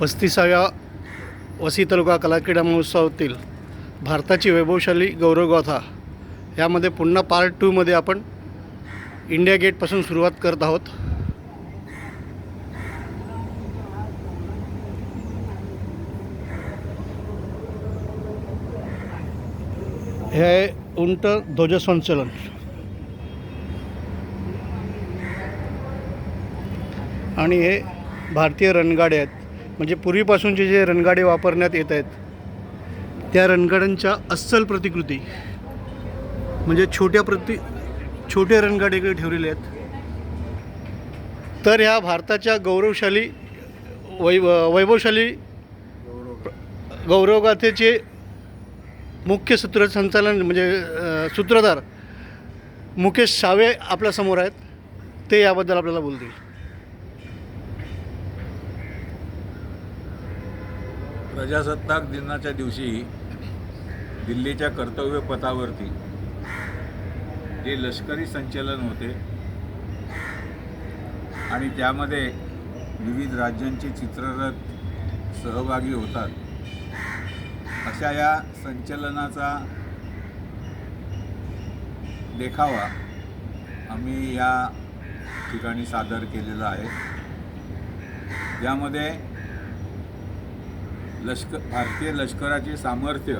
पस्तीसाव्या वसी तालुका कलाक्रीडा महोत्सवातील भारताची वैभवशाली गौरवगाथा यामध्ये पुन्हा पार्ट टूमध्ये आपण इंडिया गेटपासून सुरुवात करत आहोत. हे आहे उंट ध्वजसंचलन आणि हे भारतीय रणगाडे आहेत. म्हणजे पूर्वीपासूनचे जे रणगाडे वापरण्यात येत आहेत त्या रणगाड्यांच्या अस्सल प्रतिकृती म्हणजे छोट्या प्रति छोटे रणगाडे इकडे ठेवलेले आहेत. तर ह्या भारताच्या गौरवशाली वै वैभवशाली गौरवगाथेचे मुख्य सूत्रसंचालन म्हणजे सूत्रधार मुकेश सावे आपल्यासमोर आहेत. ते याबद्दल आपल्याला बोलतील. प्रजासत्ताक दिनाच्या दिवशी दिल्लीच्या कर्तव्य पथावरती जे लष्करी संचलन होते आणि त्यामध्ये विविध राज्यांचे चित्ररथ सहभागी होतात अशा या संचलनाचा देखावा आम्ही या ठिकाणी सादर केलेला आहे. यामध्ये लष्कर भारतीय लष्कराचे सामर्थ्य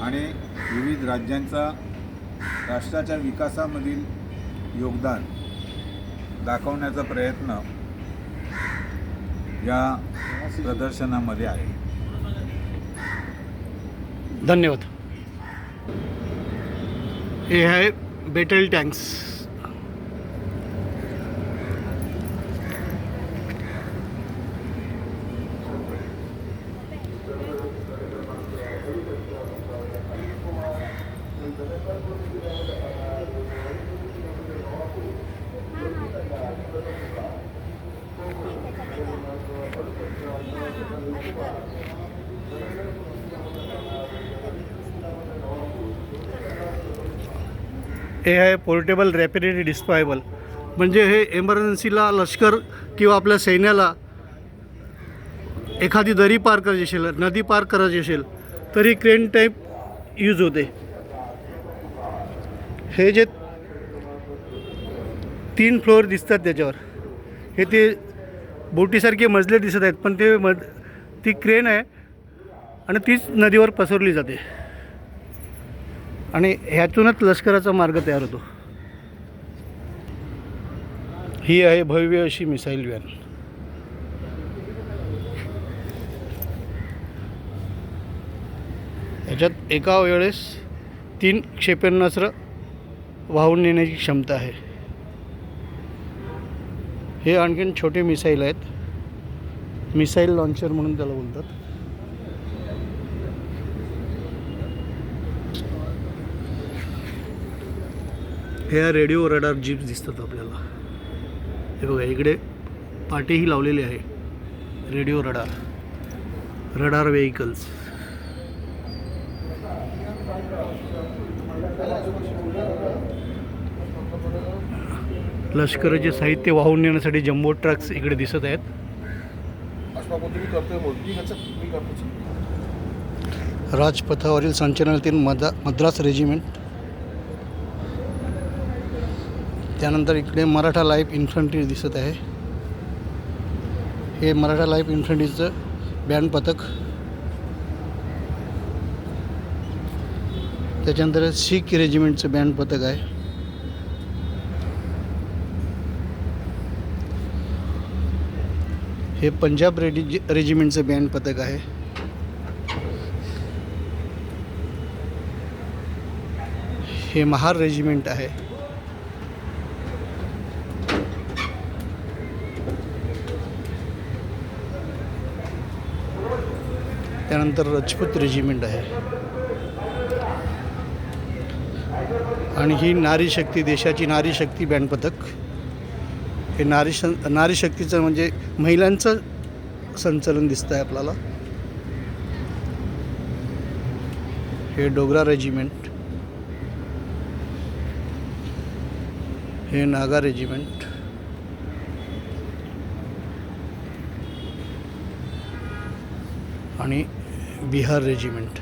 आणि विविध राज्यांचा राष्ट्राच्या विकासामधील योगदान दाखवण्याचा प्रयत्न या प्रदर्शनामध्ये आहे. धन्यवाद. हे आहे बेटल टँक्स हे आहे पोर्टेबल रॅपिडिटी डिस्पायबल म्हणजे हे एमर्जन्सीला लष्कर किंवा आपल्या सैन्याला एखादी दरी पार करायची असेल नदी पार करायची असेल तरी क्रेन टाईप यूज होते. हे जे तीन फ्लोअर दिसतात त्याच्यावर. हे ते बोटीसारखे मजले दिसत आहेत पण ते मज ती क्रेन आहे आणि तीच नदीवर पसरली जाते. आणि ह्यातूनच लष्कराचा मार्ग तयार होतो. ही आहे भव्य अशी मिसाईल व्हॅन. याच्यात एका वेळेस तीन क्षेपणास्त्र वाहून नेण्याची क्षमता आहे. हे आणखीन छोटे मिसाईल आहेत. मिसाईल लॉन्चर म्हणून त्याला बोलतात. हे रेडिओ रडार जीप्स दिसतात आपल्याला. हे बघा इकडे पाटेही लावलेले आहे. Radio radar. रडार व्हेकल्स लष्कराचे साहित्य वाहून नेण्यासाठी जम्बो ट्रक्स इकडे दिसत आहेत. अशा पद्धतीने करतोय ह्याचं मी करतो राजपथावरील संचलनातील मदा मद्रास रेजिमेंट. त्यानंतर इकडे मराठा लाईफ इन्फंट्री दिसत आहे. हे मराठा लाईफ इन्फंट्रीचं बँड पथक. त्याच्यानंतर सिख रेजिमेंटचं बँड पथक आहे. हे पंजाब रेडि रेजिमेंटचं बँड पथक आहे. हे महार रेजिमेंट आहे. त्यानंतर राजपूत रेजिमेंट आहे. आणि ही नारी शक्ती देशाची नारी शक्ती बँड पथक. हे नारी शन नारी शक्तीचं म्हणजे महिलांचं संचलन दिसतं आहे आपल्याला. हे डोगरा रेजिमेंट. हे नागा रेजिमेंट. आणि बिहार रेजिमेंट.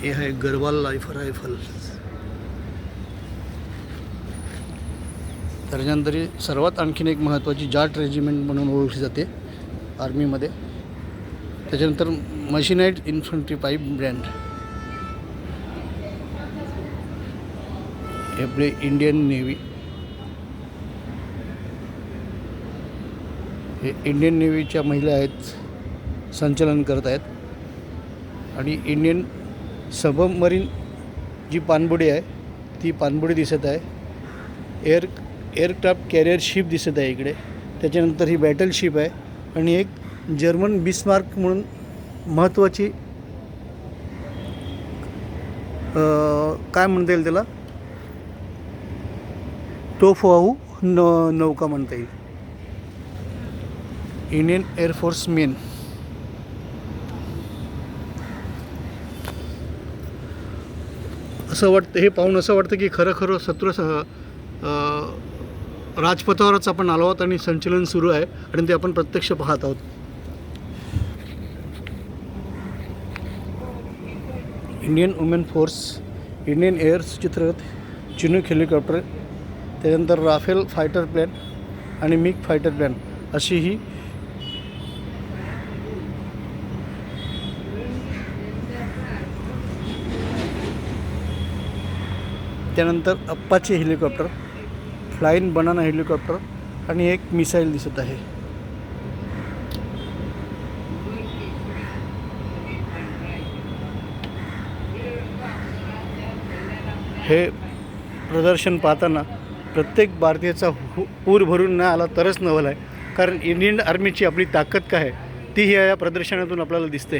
हे आहे गरवाल रायफल रायफल. त्याच्यानंतर सर्वात आणखीन एक महत्त्वाची जाट रेजिमेंट म्हणून ओळखली जाते आर्मीमध्ये. त्याच्यानंतर मशिनाईट इन्फंट्री पाईप ब्रँड. हे आपले इंडियन नेव्ही. हे इंडियन नेव्हीच्या महिला आहेत संचलन करत आहेत. आणि इंडियन सबमरीन जी पाणबुडी आहे ती पाणबुडी दिसत आहे. एअर एअरक्राफ्ट कॅरियर शिप दिसत आहे इकडे. त्याच्यानंतर ही बॅटल शिप आहे आणि एक जर्मन बिस्मार्क म्हणून महत्त्वाची काय म्हणता येईल त्याला? तोफवाहू न नौका म्हणता येईल. इंडियन एअरफोर्स मेन असं वाटतं हे पाहून असं वाटतं की खरं खरं सत्र राजपथावरच आपण आलो आहोत आणि संचलन सुरू आहे आणि ते आपण प्रत्यक्ष पाहत आहोत. Indian women force Indian airs चित्ररथ चिनूक हेलिकॉप्टर त्यानंतर राफेल फायटर प्लॅन आणि मिग फायटर प्लॅन अशी ही त्यानंतर Apache helicopter. Flying banana helicopter आणि एक मिसाईल दिसत आहे. हे प्रदर्शन पाहताना प्रत्येक भारतीयाचा पूर भरून न आला तरच नवल आहे. कारण इंडियन आर्मीची आपली ताकद काय आहे ती ह्या या प्रदर्शनातून आपल्याला दिसते.